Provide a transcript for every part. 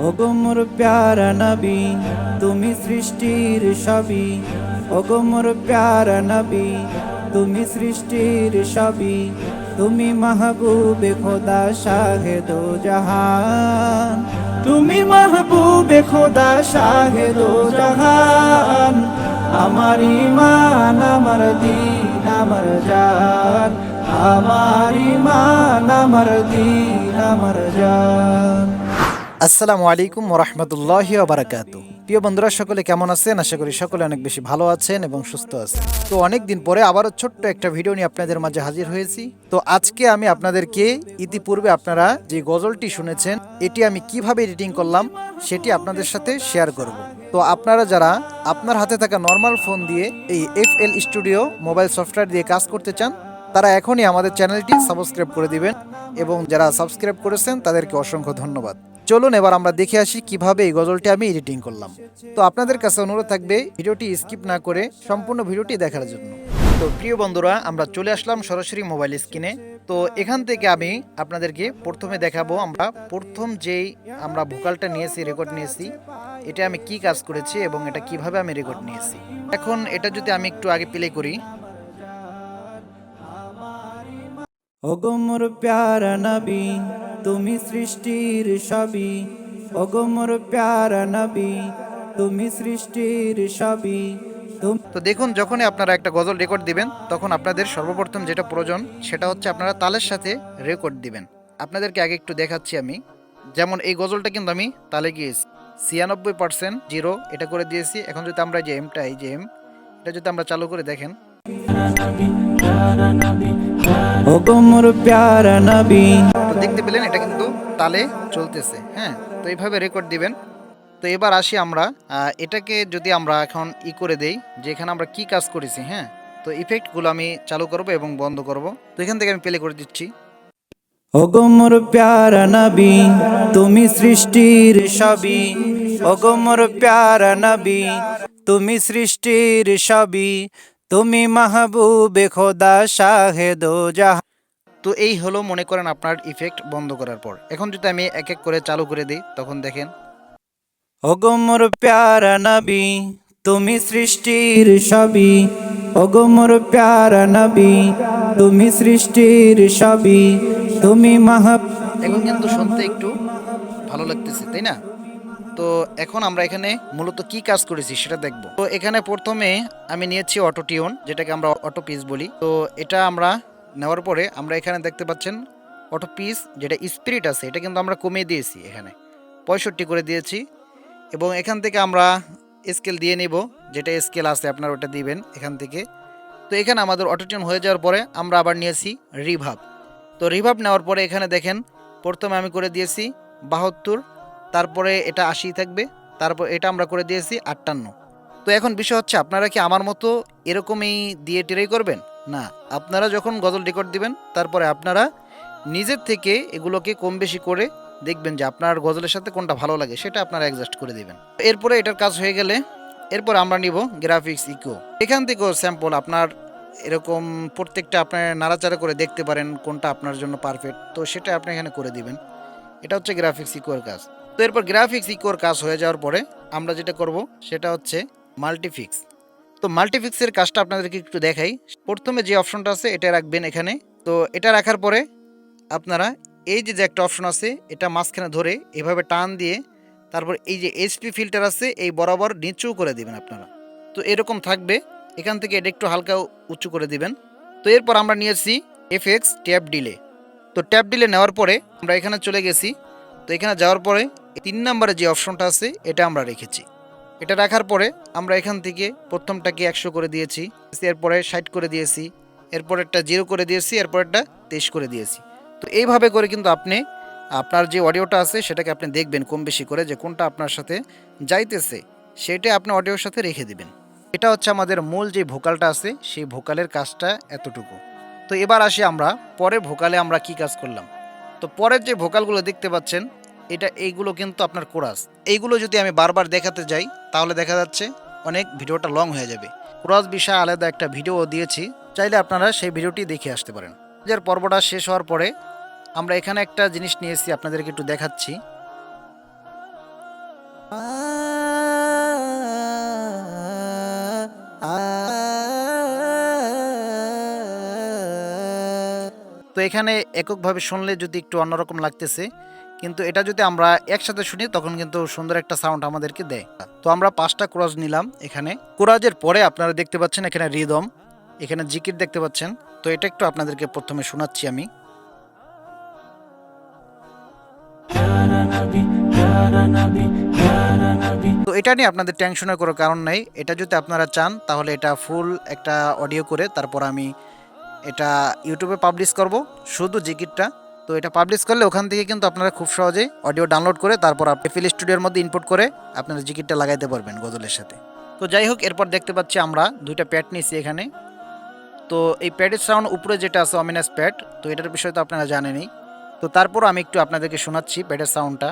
ওগো মোর প্যারা নবী, তুমি সৃষ্টির সবই। ওগো মোর প্যারা নবী, তুমি সৃষ্টির সবই। তুমি মাহবুবে খোদা শাহেদো জাহান। তুমি মাহবুবে খোদা শাহেদো জাহান। আমার ইমান আমার দিন, আমার জান। আমার ইমান আমার দিন, আমার জান। আসসালামু আলাইকুম ওরহমতুল্লাহি বারাকাত প্রিয় বন্ধুরা, সকলে কেমন আছেন? আশা করি সকলে অনেক বেশি ভালো আছেন এবং সুস্থ আছেন। তো অনেক দিন পরে আবারও ছোট্ট একটা ভিডিও নিয়ে আপনাদের মাঝে হাজির হয়েছি। তো আজকে আমি আপনাদেরকে ইতিপূর্বে আপনারা যে গজলটি শুনেছেন, এটি আমি কীভাবে এডিটিং করলাম সেটি আপনাদের সাথে শেয়ার করব। তো আপনারা যারা আপনার হাতে থাকা নর্মাল ফোন দিয়ে এই F L studio mobile software দিয়ে কাজ করতে চান তারা এখনই আমাদের চ্যানেলটি সাবস্ক্রাইব করে দিবেন এবং যারা সাবস্ক্রাইব করেছেন তাদেরকে অসংখ্য ধন্যবাদ। চলুন এবার আমরা দেখে আসি কীভাবে এই গজলটি আমি এডিটিং করলাম। তো আপনাদের কাছে অনুরোধ থাকবে ভিডিওটি স্কিপ না করে সম্পূর্ণ ভিডিওটি দেখার জন্য। তো প্রিয় বন্ধুরা, আমরা চলে আসলাম সরাসরি মোবাইল স্ক্রিনে। তো এখান থেকে আমি আপনাদেরকে প্রথমে দেখাবো আমরা প্রথম যেই আমরা ভোকালটা নিয়েছি, রেকর্ড নিয়েছি, এটা আমি কি কাজ করেছি এবং এটা কীভাবে আমি রেকর্ড নিয়েছি। এখন এটা যদি আমি একটু আগে প্লে করি ওগো মোর প্যারা নবী তুমি সৃষ্টির সবই। ওগো মোর প্যারা নবী তুমি সৃষ্টির সবই। তুমি তো দেখুন যখনই আপনারা একটা গজল রেকর্ড দিবেন তখন আপনাদের সর্বপ্রথম যেটা প্রয়োজন সেটা হচ্ছে আপনারা তালের সাথে রেকর্ড দিবেন। আপনাদেরকে আগে একটু দেখাচ্ছি আমি। যেমন এই গজলটা কিন্তু আমি তালে গিয়েছি ছিয়ানব্বই পার্সেন্ট জিরো এটা করে দিয়েছি। এখন যদি আমরা যে এমটা এই যে এম এটা যদি আমরা চালু করে দেখেন। ওগো মোর প্যারা নবী। তো দেখতে পেলেন এটা কিন্তু তালে চলতেছে হ্যাঁ? তো এইভাবে রেকর্ড দিবেন। তো এবার আসি আমরা এটাকে যদি আমরা এখন ই করে দেই যে এখানে আমরা কি কাজ করেছি হ্যাঁ? তো ইফেক্টগুলো আমি চালু করব এবং বন্ধ করব। তো এখান থেকে আমি প্লে করে দিচ্ছি। ওগো মোর প্যারা নবী তুমি সৃষ্টির সবই। ওগো মোর প্যারা নবী তুমি সৃষ্টির সবই। তুমি মাহবুবে খোদা শাহেদো জাহান তো এই হলো মনে করেন আপনার ইফেক্ট বন্ধ করার পর। এখন যদি আমি এক এক করে চালু করে দিই তখন দেখেন। ওগো মোর প্যারা নবী তুমি সৃষ্টির সবই ওগো মোর প্যারা নবী তুমি সৃষ্টির সবই তুমি মাহাব এখন কিন্তু শুনতে একটু ভালো লাগতেছে তাই না? তো এখন আমরা এখানে মূলত কি কাজ করেছি সেটা দেখব। তো এখানে প্রথমে আমি নিয়েছি অটো টিউন যেটাকে আমরা অটো পিস বলি। তো এটা আমরা নেওয়ার পরে আমরা এখানে দেখতে পাচ্ছেন অটো পিস যেটা স্পিরিট আছে, এটা কিন্তু আমরা কমিয়ে দিয়েছি এখানে। পঁয়ষট্টি করে দিয়েছি। এবং এখান থেকে আমরা স্কেল দিয়ে নেব, যেটা স্কেল আছে, আপনারা ওটা দিবেন এখান থেকে। তো এখানে আমাদের অটোটিউন হয়ে যাওয়ার পরে আমরা আবার নিয়েছি রিভাব তো রিভাব নেওয়ার পরে এখানে দেখেন, প্রথমে আমি করে দিয়েছি বাহাত্তর, তারপরে এটা আশি থাকবে, তারপর এটা আমরা করে দিয়েছি আটান্ন। তো এখন বিষয় হচ্ছে, আপনারা কি আমার মতো এরকমই দিয়ে টেরাই করবেন? না, আপনারা যখন গজল রেকর্ড দিবেন, তারপরে আপনারা নিজের থেকে এগুলোকে কম বেশি করে দেখবেন যে আপনার গজলের সাথে কোনটা ভালো লাগে, সেটা আপনারা অ্যাডজাস্ট করে দিবেন। এরপরে এটার কাজ হয়ে গেলে এরপর আমরা নিব গ্রাফিক্স ইকো এখান থেকেও স্যাম্পল আপনার এরকম প্রত্যেকটা আপনার নাড়াচাড়া করে দেখতে পারেন কোনটা আপনার জন্য পারফেক্ট তো সেটা আপনি এখানে করে দিবেন। এটা হচ্ছে গ্রাফিক্স ইকোর কাজ। তো এরপর গ্রাফিক্স ইকোর কাজ হয়ে যাওয়ার পরে আমরা যেটা করব, সেটা হচ্ছে মাল্টিফিক্স তো মাল্টিফিক্সের কাজটা আপনাদেরকে একটু দেখাই। প্রথমে যে অপশনটা আছে, এটা রাখবেন এখানে। তো এটা রাখার পরে আপনারা এই যে যে একটা অপশন আছে, এটা মাঝখানে ধরে এভাবে টান দিয়ে তারপর এই যে এইচপি ফিল্টার আছে, এই বরাবর নিচু করে দিবেন আপনারা। তো এরকম থাকবে। এখান থেকে এটা একটু হালকা উঁচু করে দিবেন। তো এরপর আমরা নিয়েছি এফএক্স ট্যাপ ডিলে তো ট্যাপ ডিলে নেওয়ার পরে আমরা এখানে চলে গেছি। তো এখানে যাওয়ার পরে তিন নম্বরে যে অপশনটা আছে, এটা আমরা রেখেছি। এটা রাখার পরে আমরা এখান থেকে প্রথমটাকে একশো করে দিয়েছি, এরপরে ষাট করে দিয়েছি এরপর একটা জিরো করে দিয়েছি এরপর একটা তেইশ করে দিয়েছি। তো এইভাবে করে কিন্তু আপনি, আপনার যে অডিওটা আছে সেটাকে আপনি দেখবেন কম বেশি করে যে কোনটা আপনার সাথে যাইতেছে, সেটা আপনি অডিওর সাথে রেখে দিবেন। এটা হচ্ছে আমাদের মূল যে ভোকালটা আছে, সেই ভোকালের কাজটা এতটুকু। তো এবার আসি আমরা পরে ভোকালে আমরা কি কাজ করলাম? তো পরের যে ভোকালগুলো দেখতে পাচ্ছেন এটা এইগুলো কিন্তু আপনার কোরাস। এইগুলো যদি আমি বারবার দেখাতে যাই, তাহলে দেখা যাচ্ছে অনেক ভিডিওটা লং হয়ে যাবে। কোরাস বিষয়ে আলাদা একটা ভিডিও দিয়েছি, চাইলে আপনারা সেই ভিডিওটি দেখে আসতে পারেন। যার পর্বটা শেষ হওয়ার পরে আমরা এখানে একটা জিনিস নিয়েছি, আপনাদেরকে একটু দেখাচ্ছি। তো এখানে এককভাবে শুনলে যদি একটু অন্যরকম লাগতেছে কিন্তু এটা যদি আমরা একসাথে শুনি, তখন কিন্তু সুন্দর একটা সাউন্ড আমাদেরকে দেয়। তো আমরা পাঁচটা ক্রস নিলাম এখানে। কোরাজের পরে আপনারা দেখতে পাচ্ছেন এখানে রিদম এখানে জিকির দেখতে পাচ্ছেন। তো এটা একটু আপনাদেরকে প্রথমে শোনাচ্ছি আমি। তো এটা নিয়ে আপনাদের টেনশনের কোনো কারণ নেই। এটা যদি আপনারা চান, তাহলে এটা ফুল একটা অডিও করে তারপর আমি এটা ইউটিউবে পাবলিশ করব। শুধু জিকিরটা। তো এটা পাবলিশ করলে ওখান থেকে কিন্তু আপনারা খুব সহজেই অডিও ডাউনলোড করে তারপর আপনি ফিল স্টুডিওর মধ্যে ইনপুট করে আপনারা জিকিটটা লাগাইতে পারবেন গজলের সাথে। তো যাই হোক, এরপর দেখতে পাচ্ছি আমরা দুইটা প্যাড নিয়েছি এখানে। তো এই প্যাডের সাউন্ড উপরে যেটা আছে অমিনাস প্যাড তো এটার বিষয়ে তো আপনারা জানেনই। তো তারপর আমি একটু আপনাদেরকে শোনাচ্ছি প্যাডের সাউন্ডটা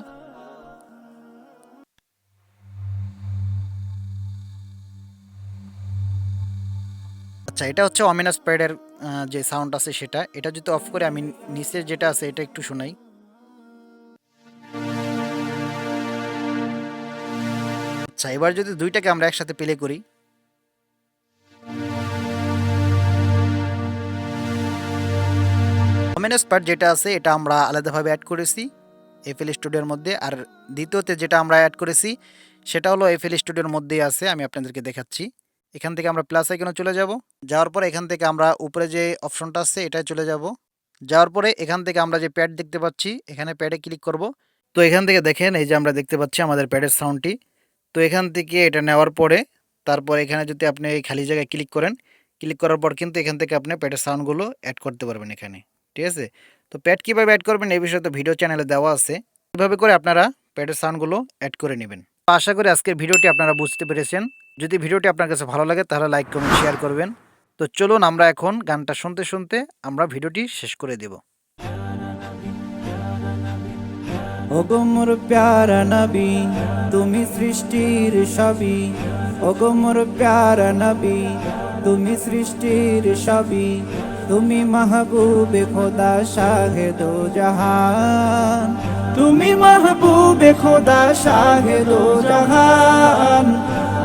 আচ্ছা এটা হচ্ছে অমিনাস প্যাডের যে সাউন্ড আছে সেটা। এটা যদি অফ করে আমি নিচের যেটা আছে এটা একটু শোনাই। আচ্ছা এবার যদি দুইটাকে আমরা একসাথে প্লে করি। অমিনাস পার্ট যেটা আছে, এটা আমরা আলাদাভাবে অ্যাড করেছি এফএল স্টুডিওর মধ্যে। আর দ্বিতীয়তে যেটা আমরা অ্যাড করেছি, সেটা হলো এফএল স্টুডিওর মধ্যেই আছে, আমি আপনাদেরকে দেখাচ্ছি। এখান থেকে আমরা প্লাস আইকনে চলে যাব। যাওয়ার পরে এখান থেকে আমরা উপরে যে অপশনটা আছে, এটায় চলে যাব। যাওয়ার পরে এখান থেকে আমরা যে প্যাড দেখতে পাচ্ছি, এখানে প্যাডে ক্লিক করব। তো এখান থেকে দেখেন, এই যে আমরা দেখতে পাচ্ছি আমাদের প্যাডের সাউন্ডটি তো এখান থেকে এটা নেওয়ার পরে, তারপর এখানে যদি আপনি এই খালি জায়গায় ক্লিক করেন ক্লিক করার পর কিন্তু এখান থেকে আপনি প্যাডের সাউন্ডগুলো অ্যাড করতে পারবেন এখানে। ঠিক আছে? তো প্যাড কীভাবে অ্যাড করবেন, এই বিষয়ে তো ভিডিও চ্যানেলে দেওয়া আছে। কীভাবে করে আপনারা প্যাডের সাউন্ডগুলো অ্যাড করে নেবেন। আশা করি আজকের ভিডিওটি আপনারা বুঝতে পেরেছেন। যদি ভিডিওটি আপনার কাছে ভালো লাগে, তাহলে লাইক কমেন্ট শেয়ার করবেন। তো চলুন আমরা এখন গানটা শুনতে শুনতে আমরা ভিডিওটি শেষ করে দেব। ওগো প্যারা নবী, তুমি সৃষ্টির সবই ওগো প্যারা নবী, তুমি সৃষ্টির সবই তুমি মাহবুবে খোদা শাহেদো জাহান। তুমি মাহবুবে খোদা শাহেদো জাহান।